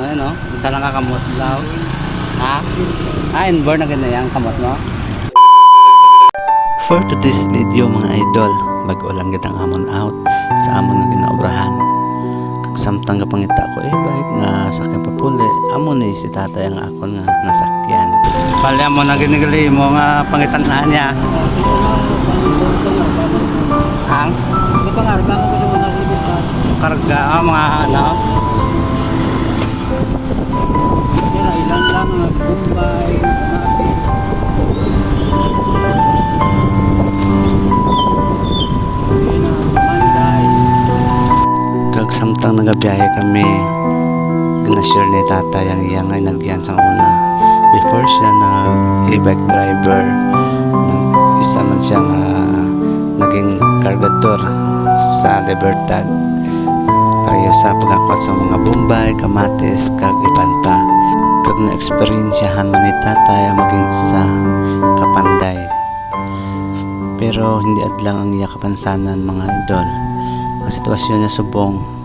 no, no? Isa lang ka kamot daw. Ha? Ah, inborn na ganyan yung kamot mo? For today's video mga idol, bago lang kitang amon out sa amon nga ginaobrahan. Kagsamtang ka pangita ko, eh bakit nga sakyan pa puli? Amon ni si tatay ang akon nga nasakyan. Palya mo na ginigali mo nga pangitanaan niya. Kagsamtang nagabiyahe kami, ginashare ni tatay ang iya nga inagyan sa una. Before siya na e-bike driver, isa man siya nga naging kargador sa Libertad. Pareho sa pagkakwat sa mga Bombay, Kamatis, kag Ibanta. Kag na-experiensyahan man ni tatay ang maging sa Kapanday. Pero hindi adlang ang iya kapansanan mga idol. Ang sitwasyon niya subong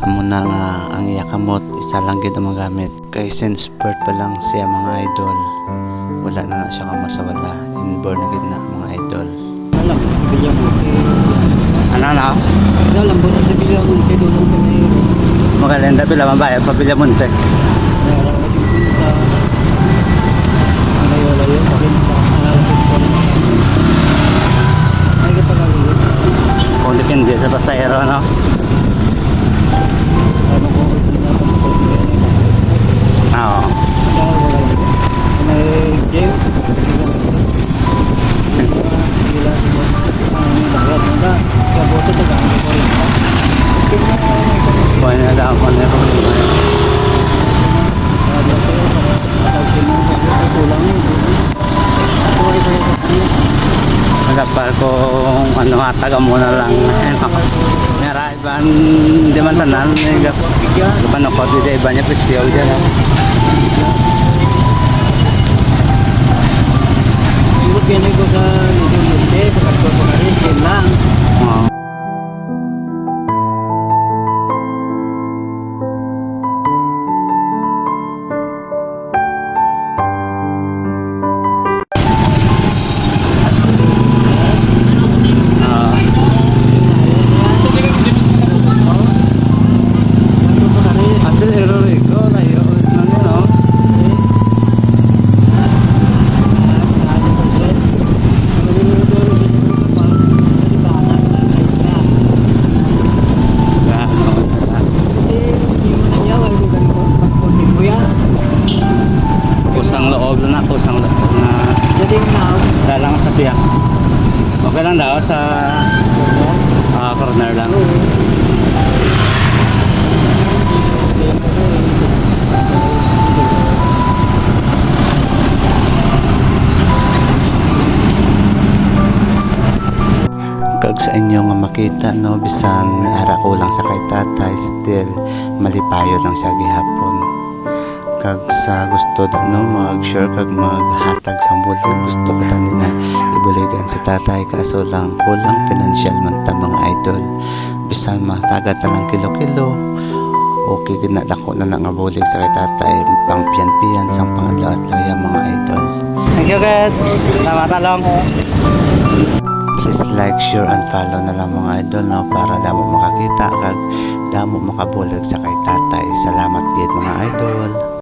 amo na nga ang iya kamot isa lang gid ang magamit kay since birth pa lang siya mga idol wala na na siya kamot sa wala inborn na gid na mga idol Alam, bilya mo. ano na, Sa lambot sa bilya mo, doon ko na yun. magalenda pila punta. Malayo-layo pa pa rin. Ay, kapag-aliyot. Kung depende sa pasahero, no? ada apa nih kalau di dapat kung ano hataga muna lang naraiban di man tanan panukot di iba niya pisyaw dyan Ini kok kan. Itu mesti kalau kemarin dalang sa piyak. Okay lang daw sa ah, corner lang. kag sa inyo nga makita no bisan ara ko lang sa kay tatay still malipayo lang siya gihapon kag sa gusto no mag-share kag maghatag sa bulig gusto ko tani na ibuligan sa tatay kaso lang kulang financial man ta mga idol bisan matagat na lang kilo-kilo okay ginadako na lang nga bulig sa kay tatay pang piyan-piyan sang pangadlaw-adlaw yan, mga idol Thank you, Kat. Salamat, talong. Please like, share, and follow na lang mga idol no, para damo makakita kag damo makabulag sa kay tatay. Salamat gid mga idol.